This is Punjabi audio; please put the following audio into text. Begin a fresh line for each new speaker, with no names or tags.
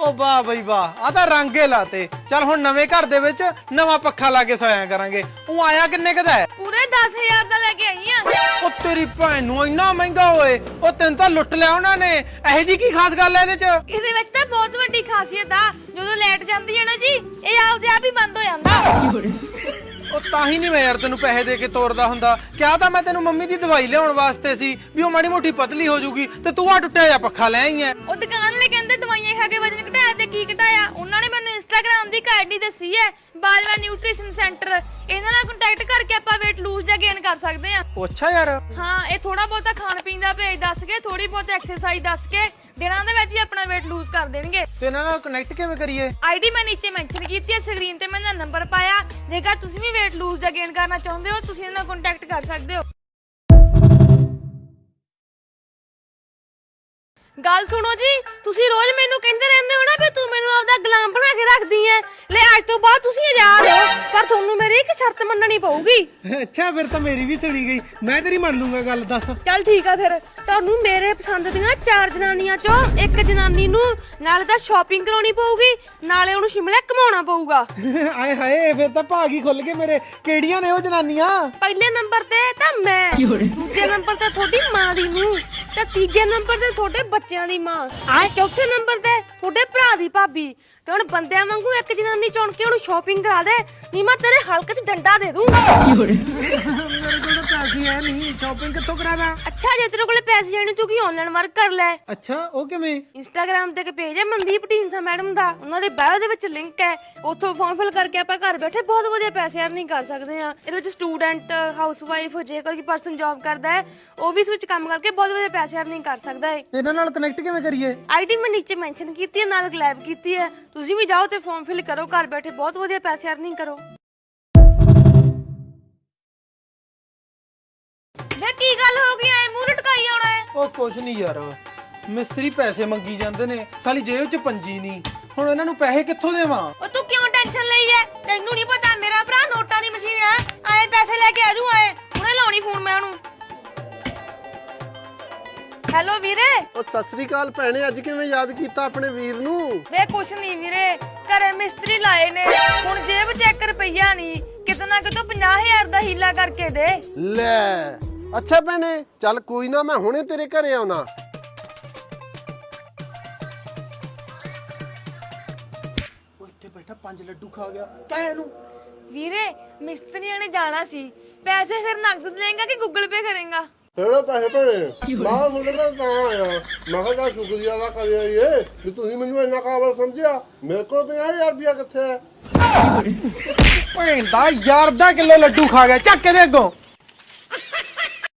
ਉਹ ਵਾਹ ਬਈ ਵਾਹ ਆ ਤਾਂ ਰੰਗੇ ਲਾਤੇ। ਚੱਲ ਹੁਣ ਨਵੇਂ ਘਰ ਦੇ ਵਿੱਚ ਨਵਾਂ ਪੱਖਾ ਲਾ ਕੇ ਸੋਇਆ ਕਰਾਂਗੇ। ਉਹ ਆਇਆ ਕਿੰਨੇ ਕਦਾ ਹੈ?
ਪੂਰੇ 10000 ਦਾ ਲੈ ਕੇ ਆਈ ਆ।
ਉਹ ਤੇਰੀ ਭੈਣ ਨੂੰ ਇੰਨਾ ਮਹਿੰਗਾ ਹੋਏ ਉਹ ਤੈਨੂੰ ਤਾਂ ਲੁੱਟ ਲਿਆ ਉਹਨਾਂ ਨੇ। ਇਹੋ ਜੀ ਕੀ ਖਾਸ ਗੱਲ ਹੈ ਇਹਦੇ ਚ?
ਇਹਦੇ ਵਿੱਚ ਤਾਂ ਬਹੁਤ ਵੱਡੀ ਖਾਸੀਅਤ ਆ। ਜਦੋਂ ਲਾਈਟ ਜਾਂਦੀ ਹੈ ਨਾ ਜੀ ਇਹ ਆਪਦੇ ਆਪ ਹੀ ਬੰਦ ਹੋ ਜਾਂਦਾ।
ਉਹ ਤਾਂ ਹੀ ਨਹੀਂ ਮੈਂ ਯਾਰ ਤੈਨੂੰ ਪੈਸੇ ਦੇ ਕੇ ਤੋਰਦਾ ਹੁੰਦਾ। ਕਿਹਾ ਤਾਂ ਮੈਂ ਤੈਨੂੰ ਮੰਮੀ ਦੀ ਦਵਾਈ ਲਿਆਉਣ ਵਾਸਤੇ ਸੀ ਵੀ ਉਹ ਮਾੜੀ ਮੋਟੀ ਪਤਲੀ ਹੋ ਜਾਊਗੀ ਤੇ ਤੂੰ ਆ ਟੁੱਟਿਆ ਜਿਹਾ ਪੱਖਾ ਲੈ ਆਈ ਐ।
ਉਹ ਦੁਕਾਨ ਵਾਲੇ ਕਹਿੰਦੇ ਦਵਾਈਆਂ ਖਾ ਕੇ ਵਜਨ ਘਟਾਇਆ ਤੇ ਕੀ ਘਟਾਇਆ? ਉਹਨਾਂ ਨੇ ਮੈਨੂੰ ਇੰਸਟਾਗ੍ਰam ਦੀ ਆਈਡੀ ਦੱਸੀ ਹੈ ਬਾਜਵਾ ਨਿਊਟ੍ਰੀਸ਼ਨ ਸੈਂਟਰ ਇਹਨਾਂ ਨਾਲ ਕੰਟੈਕਟ ਕਰਕੇ ਆਪਾਂ weight lose ਜਾਂ gain ਕਰ ਸਕਦੇ ਆ।
ਉਹ ਅੱਛਾ ਯਾਰ।
ਹਾਂ ਇਹ ਥੋੜਾ ਬਹੁਤਾ ਖਾਣ ਪੀਣ ਦਾ ਭੇਜ ਦੱਸ ਕੇ ਥੋੜੀ ਬਹੁਤ ਐਕਸਰਸਾਈਜ਼ ਦੱਸ ਕੇ ਦਿਨਾਂ ਦੇ ਵਿੱਚ ਹੀ ਆਪਣਾ weight lose ਕਰ ਦੇਣਗੇ।
ਤੇ ਇਹਨਾਂ ਨਾਲ ਕਨੈਕਟ ਕਿਵੇਂ ਕਰੀਏ?
ਆਈਡੀ ਮੈਂ ਨੀਚੇ ਮੈਂਸ਼ਨ ਕੀਤੀ ਹੈ ਸਕਰੀਨ ਤੇ ਮੈਂ ਨੰਬਰ ਪਾਇਆ। ਜੇਕਰ ਤੁਸੀਂ ਵੀ weight lose ਜਾਂ gain ਕਰਨਾ ਚਾਹੁੰਦੇ ਹੋ, ਤੁਸੀਂ ਇਹਨਾਂ ਨਾਲ ਕੰਟੈਕਟ ਕਰ ਸਕਦੇ ਹੋ। ਗੱਲ ਸੁਣੋ ਜੀ ਤੁਸੀਂ ਰੋਜ਼ ਮੈਨੂੰ ਕਹਿੰਦੇ ਰਹਿੰਦੇ ਹੋ ਨਾ ਵੀ ਤੂੰ ਮੈਨੂੰ ਆਪਦਾ ਗੁਲਾਮ ਬਣਾ ਕੇ ਰੱਖਦੀ ਐ। ਲੈ ਅੱਜ ਤੋਂ ਬਾਅਦ ਤੁਸੀਂ ਆਜ਼ਾਦ ਹੋ ਪਰ ਤੁਹਾਨੂੰ ਮੇਰੀ ਇੱਕ ਸ਼ਰਤ ਮੰਨਣੀ ਪਊਗੀ।
ਅੱਛਾ ਫਿਰ ਤਾਂ ਮੇਰੀ ਵੀ ਸੁਣੀ ਗਈ। ਮੈਂ ਤੇਰੀ ਮੰਨ ਲੂੰਗਾ ਗੱਲ ਦੱਸ।
ਚੱਲ ਠੀਕ ਆ ਫਿਰ। ਤੁਹਾਨੂੰ ਮੇਰੇ ਪਸੰਦ ਦੀਆਂ ਚਾਰ ਜਨਾਨੀਆਂ ਚੋਂ ਇੱਕ ਜਨਾਨੀ ਨੂੰ ਨਾਲੇ ਤਾਂ ਸ਼ਾਪਿੰਗ ਕਰਾਉਣੀ ਪਊਗੀ ਨਾਲੇ ਉਹਨੂੰ ਸ਼ਿਮਲੇ ਘਮਾਉਣਾ ਪਊਗਾ।
ਆਏ ਹਾਏ ਫਿਰ ਤਾਂ ਭਾਗ ਹੀ ਖੁੱਲ ਗਏ ਮੇਰੇ। ਕਿਹੜੀਆਂ ਨੇ ਉਹ ਜਨਾਨੀਆਂ?
ਪਹਿਲੇ ਨੰਬਰ ਤੇ ਤਾਂ ਮੈਂ ਦੂਜੇ ਨੰਬਰ ਤੇ ਤੁਹਾਡੀ ਮਾਂ ਦੀ ਨੂੰ ਤੇ ਤੀਜੇ ਨੰਬਰ ਤੇ ਤੁਹਾਡੇ ਬੱਚਿਆਂ ਦੀ ਮਾਂ। ਚੌਥੇ ਨੰਬਰ ਤੇ ਤੁਹਾਡੇ ਭਰਾ ਦੀ ਭਾਬੀ। ਤੇ ਹੁਣ ਬੰਦਿਆਂ ਵਾਂਗੂ ਇੱਕ ਜਨਾਨੀ ਚੁਣ ਕੇ ਉਹਨੂੰ ਸ਼ਾਪਿੰਗ ਕਰਾ ਦੇ। ਨਹੀਂ ਮੈਂ ਤੇਰੇ ਹਲਕ 'ਚ ਡੰਡਾ ਦੇ ਦੂੰ।
ਪੈਸੇ ਹੈ ਨਹੀਂ ਸ਼ਾਪਿੰਗ ਕਿੱਥੋਂ ਕਰਾਵਾਂ
ਅੱਛਾ ਜੇ ਤੇਰੇ ਕੋਲੇ ਪੈਸੇ ਜਾਣੇ ਤੂੰ ਕੀ ਆਨਲਾਈਨ ਵਰਕ ਕਰ ਲੈ?
ਅੱਛਾ ਉਹ ਕਿਵੇਂ?
ਇੰਸਟਾਗ੍ਰam ਤੇ ਇੱਕ ਪੇਜ ਹੈ ਮਨਦੀਪ ਢੀਂਸਾ ਮੈਡਮ ਦਾ। ਉਹਨਾਂ ਦੇ ਬਾਇਓ ਦੇ ਵਿੱਚ ਲਿੰਕ ਹੈ। ਉੱਥੋਂ ਫਾਰਮ ਫਿਲ ਕਰਕੇ ਆਪਾਂ ਘਰ ਬੈਠੇ ਬਹੁਤ ਵਧੀਆ ਪੈਸੇ ਅਰਨਿੰਗ ਕਰ ਸਕਦੇ ਆ ਇਹਦੇ ਵਿੱਚ ਸਟੂਡੈਂਟ ਹਾਊਸਵਾਈਫ ਜੇਕਰ ਕੋਈ ਪਰਸਨ ਜੌਬ ਕਰਦਾ ਹੈ ਉਹ ਵੀ ਇਸ ਵਿੱਚ ਕੰਮ ਕਰਕੇ ਬਹੁਤ ਵਧੀਆ ਪੈਸੇ ਅਰਨਿੰਗ ਕਰ ਸਕਦਾ ਹੈ।
ਇਹਨਾਂ ਨਾਲ ਕਨੈਕਟ ਕਿਵੇਂ ਕਰੀਏ?
ਆਈਡੀ ਮੈਂ ਨੀਚੇ ਮੈਂਸ਼ਨ ਕੀਤੀ ਹੈ ਨਾਲ ਗਲੈਬ ਕੀਤੀ ਹੈ। ਤੁਸੀਂ ਵੀ ਜਾਓ ਤੇ ਫਾਰਮ ਫਿਲ ਕਰੋ ਘਰ ਬੈਠੇ ਬਹੁਤ ਵਧੀਆ ਪੈਸੇ ਅਰਨਿੰਗ ਕਰੋ। ਵੇ ਕੀ ਗੱਲ ਹੋ ਗਈ? ਐ ਮੂੰਹ ਲਟਕਾਈ ਆਉਣਾ ਹੈ।
ਉਹ ਕੁਛ ਨਹੀਂ ਯਾਰ। ਮਿਸਤਰੀ ਪੈਸੇ ਮੰਗੀ ਜਾਂਦੇ ਨੇ। ਸਾਲੀ ਜੇਬ 'ਚ ਪੰਜੀ ਨਹੀਂ ਹੁਣ ਇਹਨਾਂ ਨੂੰ ਪੈਸੇ ਕਿੱਥੋਂ ਦੇਵਾਂ?
ਉਹ ਤੂੰ ਕਿਉਂ ਟੈਨਸ਼ਨ ਲਈ ਐ? ਤੈਨੂੰ ਨਹੀਂ ਪਤਾ ਮੇਰਾ ਭਰਾ ਨੋਟਾਂ ਦੀ ਮਸ਼ੀਨ ਐ। ਆਏ ਪੈਸੇ ਲੈ ਕੇ ਆ ਜੂ ਆਏ। ਹੁਣੇ ਲਾਉਣੀ ਫੋਨ ਮੈਂ ਉਹਨੂੰ। ਹੈਲੋ ਵੀਰੇ।
ਉਹ ਸਤਿ ਸ੍ਰੀ ਅਕਾਲ ਭੈਣੇ ਅੱਜ ਕਿਵੇਂ ਯਾਦ ਕੀਤਾ ਆਪਣੇ ਵੀਰ ਨੂੰ?
ਵੇ ਕੁਛ ਨਹੀਂ ਵੀਰੇ ਘਰੇ ਮਿਸਤਰੀ ਲਾਏ ਨੇ। ਹੁਣ ਜੇਬ 'ਚ 1 ਰੁਪਈਆ ਨਹੀਂ ਕਿਤੋਂ ਨਾ ਕਿਤੋਂ 50000 ਦਾ ਹੀਲਾ ਕਰਕੇ ਦੇ।
ਲੈ। ਅੱਛਾ ਭੈਣੇ ਚੱਲ ਕੋਈ ਨਾ ਮੈਂ ਹੁਣੇ ਤੇਰੇ ਘਰੇ ਆਉਣਾ।
ਉਹ ਇੱਥੇ ਬੈਠਾ ਪੰਜ ਲੱਡੂ ਖਾ ਗਿਆ। ਕਹਿ ਇਹਨੂੰ।
ਵੀਰੇ ਮਿਸਤਰੀਆਂ ਨੇ ਜਾਣਾ ਸੀ। ਪੈਸੇ ਫਿਰ ਨਕਦ ਦੇਂਗਾ ਕਿ ਗੂਗਲ ਪੇ ਕਰੇਗਾ?
ਤੇਰੇ ਪੈਸੇ ਭੈਣੇ ਮੈਂ ਤੁਹਾਡੇ ਕੋਲ ਤਾਂ ਆਇਆ। ਮੈਂ ਕਿਹਾ ਚੱਲ ਸ਼ੁਕਰੀਆ ਦਾ ਕਰਿਆ ਇਹ ਵੀ ਤੁਸੀਂ ਮੈਨੂੰ ਇੰਨਾ ਕਾਬਲ ਸਮਝਿਆ। ਮੇਰੇ ਕੋਲ 50000 ਰੁਪਇਆ ਕਿੱਥੇ ਹੈ?
ਭੈਣ ਦਾ ਯਾਰ ਦਾ ਕਿਲੋ ਲੱਡੂ ਖਾ ਗਿਆ ਚੱਕ ਇਹਦੇ ਅੱਗੋਂ।